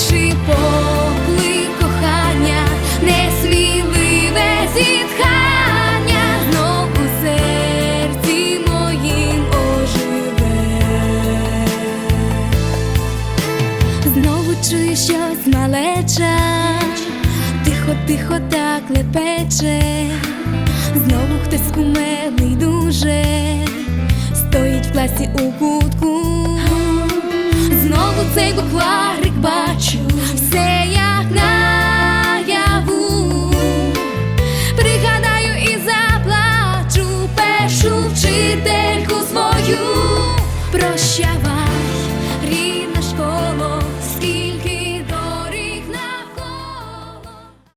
Перший поклик кохання, несміливе зітхання, знов у серці моїм оживе. Знову чую щось малеча, тихо, тихо так лепече, знову хтось кумедний дуже, стоїть в класі у кутку. Знову цей вчительку свою. Прощай.